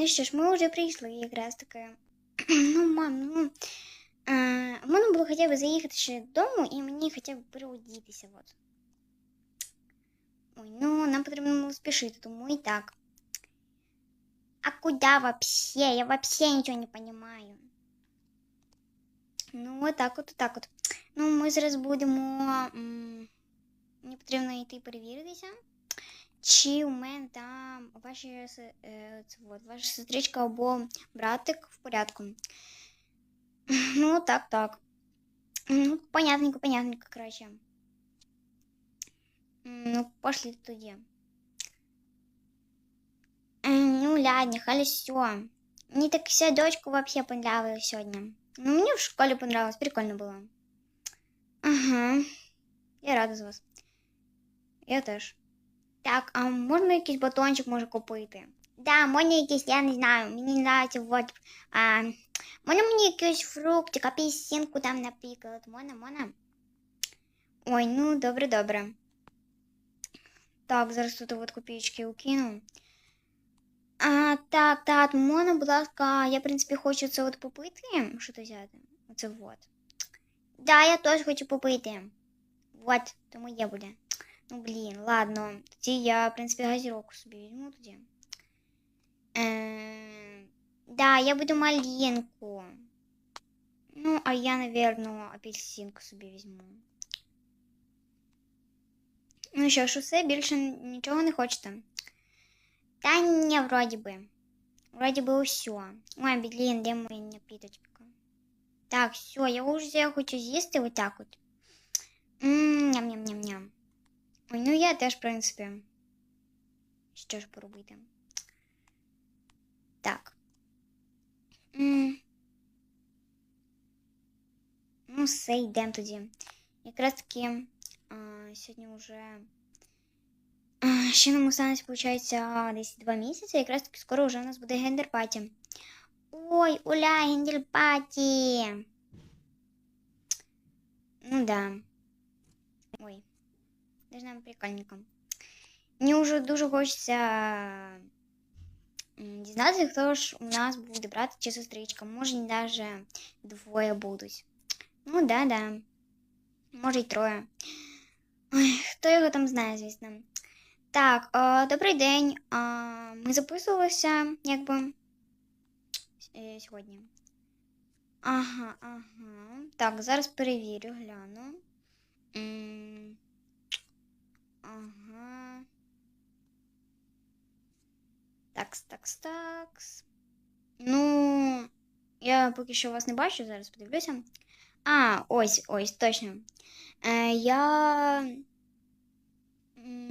Ну що ж, ми вже прийшли якраз таки. Ну, мам, ну. Е, можна було хоча б заїхати ще додому і мені хоча б переодітися. От. Ой, ну нам потрібно було спішити, тому і так. А куда вообще? Я вообще нічого не понимаю. Ну, отак от, отак от. Ну, ми зараз будемо. м, Мені потрібно йти перевіритися. Чи у там ваші, се- е, це от, ваша сестричка або братик в порядку? Ну, так, так. Ну, понятненько, понятненько, короче. Ну, пошли тоді. М, Ну, ладно, все. Мне так вся дочка вообще понравилась сегодня. Ну, мне в школе понравилось, прикольно было. Ага. Я рада за вас. Я теж. Так, а можна якийсь батончик може купити? Да, можна якийсь, я не знаю, мені нравиться вот. А, можна мені якийсь фруктик, апельсинку там, наприклад. Можна, можна? Ой, ну добре, добре. Так, зараз тут от копійки укину. А, так, так, можна, будь ласка, я, в принципі, хочу це от попити. Що то взяти? Оце вот. Да, я теж хочу попити. Вот, то моє буде. Ну, блін, ладно. Тоді я, в принципі, газіровку собі візьму тоді. Е, да, я буду малинку. Ну, а я, наверное, апельсинку собі візьму. Ну що ж, усе більше нічого не хочете. Та ні, вроді би. Вроді би усе. Ой, блін, де моя напіточка? Так, все, я вже хочу з'їсти отак от. М, Ням-ням-ням-ням. Ой, ну я теж, в принципі. Що ж поробити? Так. М. Ну, все, йдемо тоді. Якраз таки а, сьогодні вже. Ще нам останеться, виходить, десь два місяці. Якраз таки скоро вже у нас буде гендер-паті. Ой, Уля, гендер-паті! Ну да. Ой. Даже нам прикольненько. Мені вже дуже хочеться м, дізнатися, хто ж у нас буде брат чи сестричка. Може, навіть двоє будуть. Ну, да-да. Може, й троє. Ой, хто його там знає, звісно. Так, а, добрий день. А, ми записувалися, якби е, сьогодні. Ага, ага. Так, зараз перевірю, гляну. М, Ага. Такс, такс, такс. Ну, я поки що вас не бачу, зараз подивлюся. А, ось, ось, точно. Е, я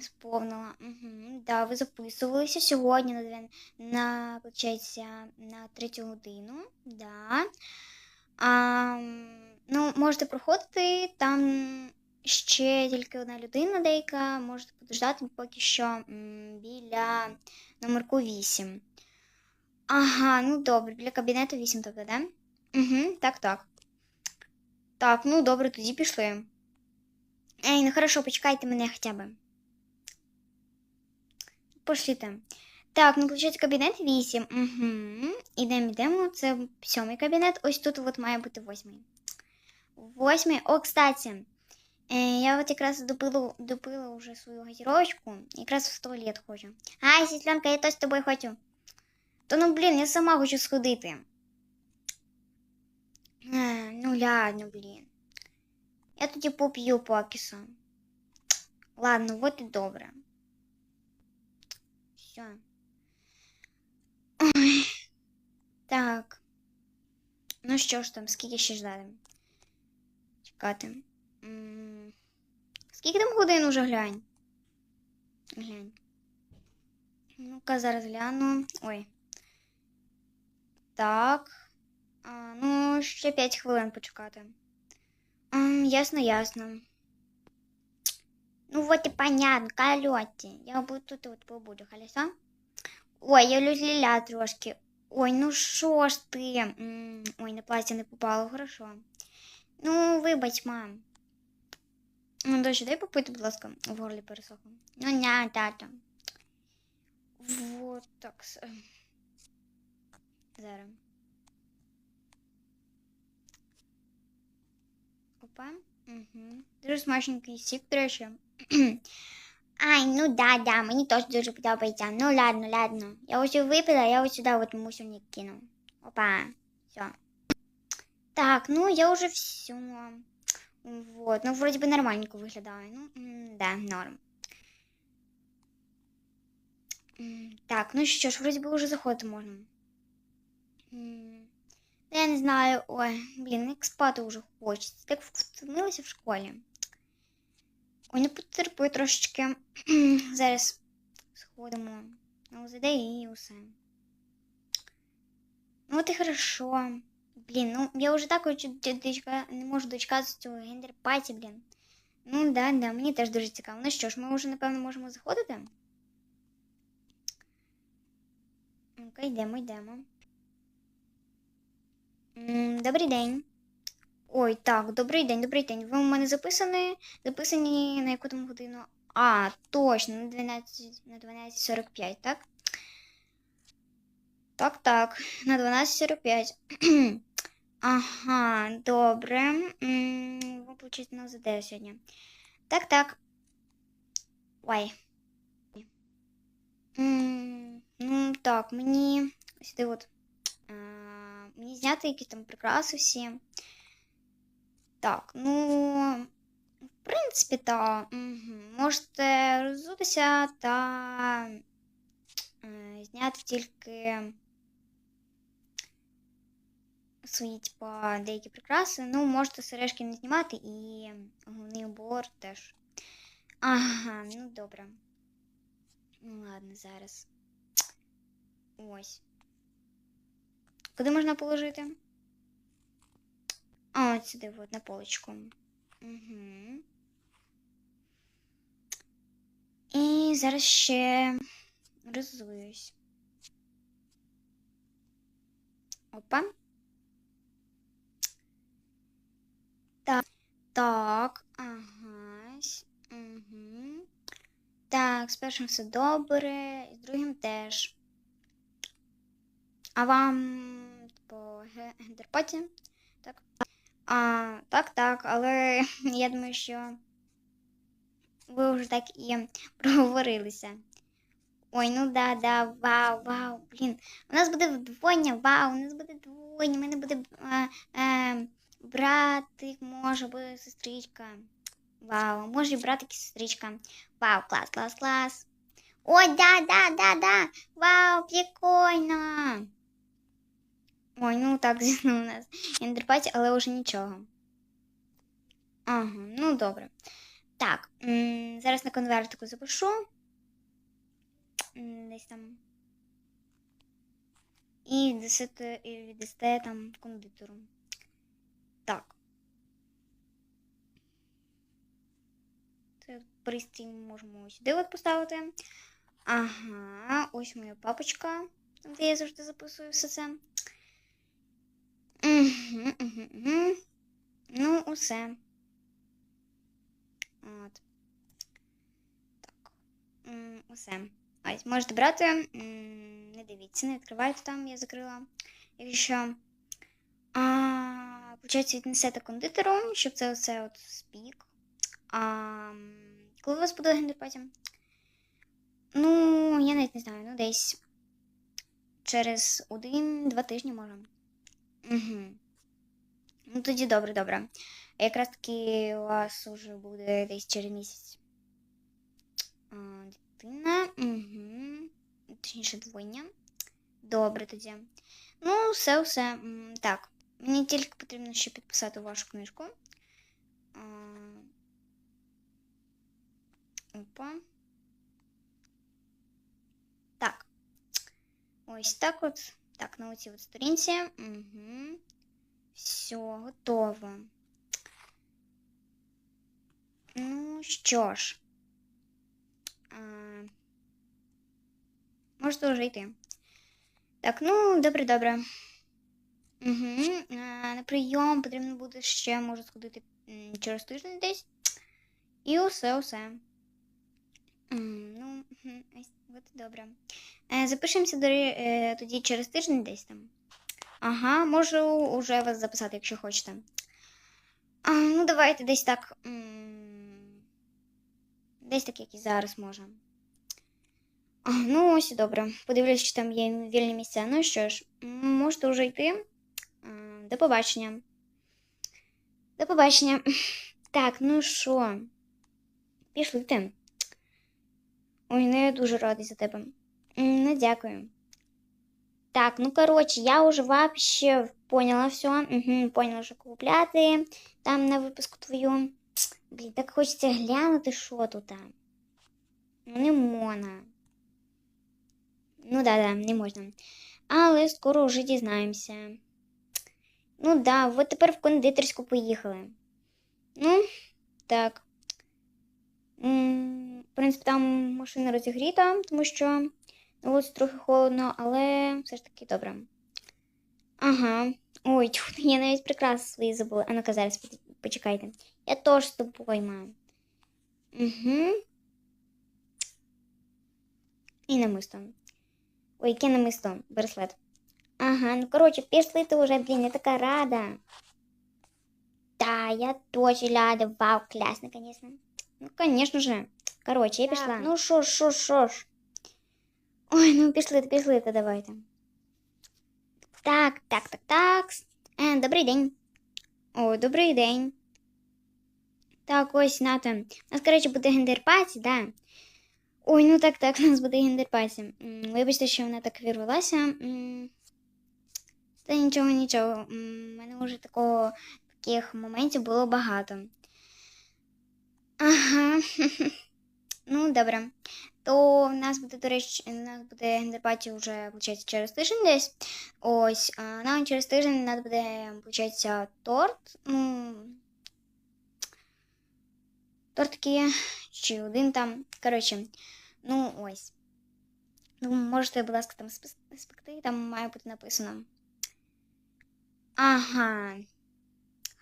сповнила. Угу. Да, ви записувалися сьогодні на, на, на третю годину. Да. А, ну, можете проходити там ще тільки одна людина деяка, можете подождати поки що біля номерку 8. Ага, ну добре, біля кабінету 8 тобто, да? Угу, так, так. Так, ну добре, тоді пішли. Ей, ну хорошо, почекайте мене хоча б. Пошліте. Так, ну включайте кабінет 8. Угу. Ідемо, йдемо. Це сьомий кабінет. Ось тут от має бути восьмий. Восьмий. О, кстати. Е, я от якраз допила, допила вже свою газіровочку. Якраз в туалет хочу. Ай, сестренка, я теж з тобою хочу. То ну блін, я сама хочу сходити. Е, ну ладно, блін. Я тоді поп'ю покіса. Ладно, от і добре. Все. Ой. Так. Ну що ж там, скільки ще ждати? Чекати. Скільки там годин уже глянь? Глянь. Ну-ка, зараз гляну. Ой. Так. А, ну, ще 5 хвилин почекати. М, ясно, ясно. Ну вот и понятно, кальоті. Я буду тут от побуду, хорошо? Ой, я люля трошки. Ой, ну що ж ти? М, Ой, на плаття не попало, хорошо. Ну, вибач, мам. Ну, дощ, дай попити, будь ласка, в горлі пересохло. Ну, ня, тата. Вот так. Зараз. Опа. Угу. Дуже смачненький сік, до речі. Ай, ну да, да, мені теж дуже подобається. Ну ладно, ладно. Я ось випила, я ось сюди от мусорник кину. Опа. Все. Так, ну я уже все. Вот. Ну, вроде бы нормальненько виглядає. Ну, да, норм. Так, ну що ж, вроді би вже заходити можна. Я не знаю. Ой, блін, як спати вже хочеться. Так втомилася в школі. Ой, не потерпи трошечки. Зараз сходимо на УЗД і усе. Ну от і хорошо. Блін, ну я вже так хочу дочка, не можу дочекатися цього гендер-паті, блін. Ну да, да, мені теж дуже цікаво. Ну що ж, ми вже, напевно, можемо заходити. Ну-ка, йдемо, йдемо. Добрий день. Ой, так, добрий день, добрий день. Ви у мене записані, записані на яку там годину? А, точно, на 12, на 12.45, так? Так, так, на 12.45. Ага, добре. М, Ви получите на ЗД сьогодні. Так, так. Ой. М, Ну, так, мені сюди от. А, мені зняти якісь там прикраси всі. Так, ну. В принципі, так. Угу. Можете роззутися та е, зняти тільки свої, типа, деякі прикраси. Ну, можете сережки не знімати і головний убор теж. Ага, ну добре. Ну ладно, зараз. Ось. Куди можна положити? А, от сюди, от, на полочку. Угу. І зараз ще роззуюсь. Опа. Так. Ага. Угу. Так, з першим все добре, і з другим теж. А вам по гендерпаті? Так. А, так, так, але я думаю, що ви вже так і проговорилися. Ой, ну да, да, вау, вау, блін. У нас буде вдвоєння, вау, у нас буде двоєння, у мене буде е, е, братик, може, буде сестричка. Вау, може і братик і сестричка. Вау, клас, клас, клас. Ой, да, да, да, да. Вау, прикольно. Ой, ну так, звісно, у нас ендерпаті, але вже нічого. Ага, ну добре. Так, зараз на конвертику запишу. Десь там. І віддасте там кондитеру. Так. Це пристрій можемо сюди от поставити. Ага, ось моя папочка, де я завжди записую все це. Угу, угу, угу. Ну, усе. От. Так. Усе. Ось, можете брати. Не дивіться, не відкривайте там, я закрила. Якщо. А, Получається, віднесете кондитеру, щоб це оце от спік. А, коли у вас буде гендерпаті? Ну, я навіть не знаю, ну десь через один-два тижні може. Угу. Ну тоді добре, добре. А якраз таки у вас уже буде десь через місяць. А, дитина. Угу. Точніше, двойня. Добре тоді. Ну, все, все. Так. Мені тільки потрібно ще підписати вашу книжку. А, Опа. Так. Ось так от. Так, на оцій от сторінці. Угу. Все, готово. Ну що ж. А, можете вже йти. Так, ну, добре, добре. Угу. На прийом потрібно буде ще, може, сходити через тиждень десь. І усе, усе. Ну, ось, от добре. Е, Запишемося до, е, тоді через тиждень десь там. Ага, можу уже вас записати, якщо хочете. А, ну, давайте десь так. Десь так, як і зараз може. Ну, ось і добре. Подивлюсь, чи там є вільні місця. Ну що ж, можете вже йти. До побачення. До побачення. Так, ну що? Пішли ти. Ой, ну я дуже радий за тебе. Ну, дякую. Так, ну короче, я уже вообще поняла все. Угу, поняла, що купляти там на випуску твою. Блін, так хочеться глянути, що тут там. Ну, не можна. Ну да, да, не можна. Але скоро вже дізнаємося. Ну да, от тепер в кондитерську поїхали. Ну, так. В принципі, там машина розігріта, тому що на вулиці трохи холодно, але все ж таки добре. Ага. Ой, тьфу, я навіть прикраси свої забула. А ну-ка зараз почекайте. Я теж з тобою маю. Угу. І намисто. Ой, яке намисто? Браслет. Ага, ну коротше, пішли ти вже, блін, я така рада. Да, я тоже рада. Вау, классно, конечно. Ну, конечно же. Короче, я Так, пішла. Ну що ж, що ж, що ж. Ой, ну пішли, пішли, то давайте. Так, так, так, так. Е, добрий день. О, добрий день. Так, ось, Ната. У нас, коротше, буде гендерпаті, да. Ой, ну так, так, у нас буде гендерпаті. М, Вибачте, що вона так вірвалася. Та нічого, нічого. У мене вже такого, таких моментів було багато. Ага. Ну, добре. То в нас буде, до речі, у нас буде гендерпаті вже, виходить, через тиждень десь. Ось, а нам через тиждень треба буде, виходить, торт. Ну, торт чи один там. Коротше, ну ось. Ну, можете, будь ласка, там спекти, там має бути написано. Ага.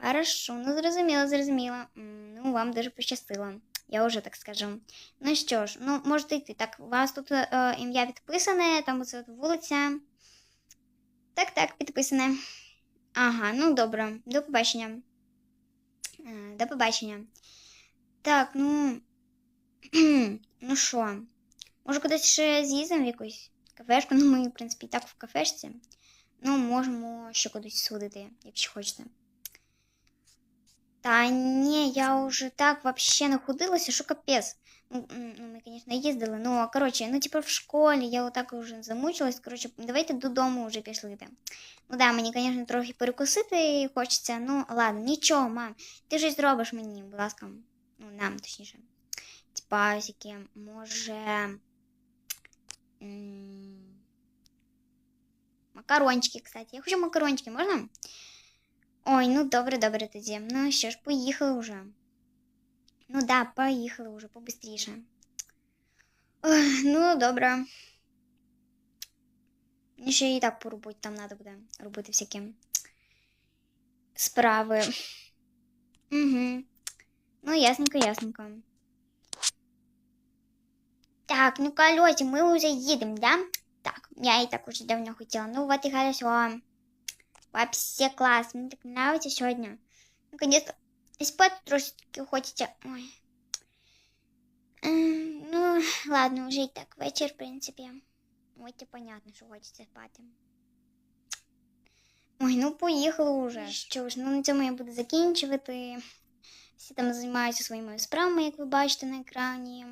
Хорошо, ну зрозуміло, зрозуміло. Ну, вам дуже пощастило. Я вже так скажу. Ну що ж, ну можете йти. Так, у вас тут е, ім'я підписане, там оце от вулиця. Так, так, підписане. Ага, ну добре. До побачення. Е, До побачення. Так, ну. ну що? Може, кудись ще з'їздимо в якусь кафешку? Ну, ми, в принципі, і так в кафешці. Ну, можемо ще кудись сходити, якщо хочете. Та ні, я вже так вообще нахудилася, що капець. Ну, м, ну, ми, звісно, їздили, ну, коротше, ну, типу, в школі я отак вже замучилась. Коротше, давайте додому вже пішли. йти. Ну да, мені, звісно, трохи перекусити хочеться. Ну, ладно, нічого, мам. Ти щось зробиш мені, будь ласка. Ну, нам, точніше. Типа, ось яке, може. м, Макарончики, кстати. Я хочу макарончики, можна? Ой, ну добре, добре тоді. Ну що ж, поїхали вже. Ну да, поїхали вже побистріше. Ой, ну, добре. Мені ще і так по роботі там треба буде робити всякі справи. Угу. Ну, ясненько, ясненько. Так, ну колоті, ми вже їдемо, да? Так, я і так уже давно хотіла. Ну, вот і хорошо. Вообще класс, мне так нравится сегодня. Наконец-то и спать трошечки хочется. Ой. Ем, Ну, ладно, уже и так вечір, в принципі. Ой, це понятно, що хочеться спати. Ой, ну поїхали уже. Що ж, ну на цьому я буду закінчувати. Всі там займаються своїми справами, як ви бачите на екрані.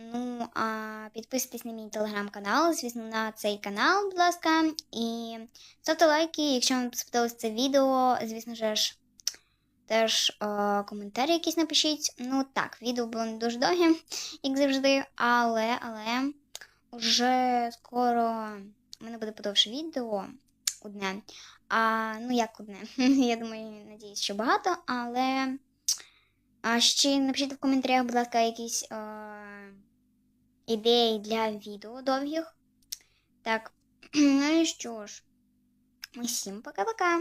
Ну, а підписуйтесь на мій телеграм-канал, звісно, на цей канал, будь ласка. І ставте лайки, якщо вам сподобалось це відео, звісно ж, теж е, коментарі якісь напишіть. Ну так, відео було не дуже довге, як завжди, але, але вже скоро у мене буде подовше відео одне. А, ну як одне? Я думаю, надіюсь, що багато, але. А ще напишіть в коментарях, будь ласка, якісь е, ідеї для відео довгих. Так, ну і що ж, усім пока-пока.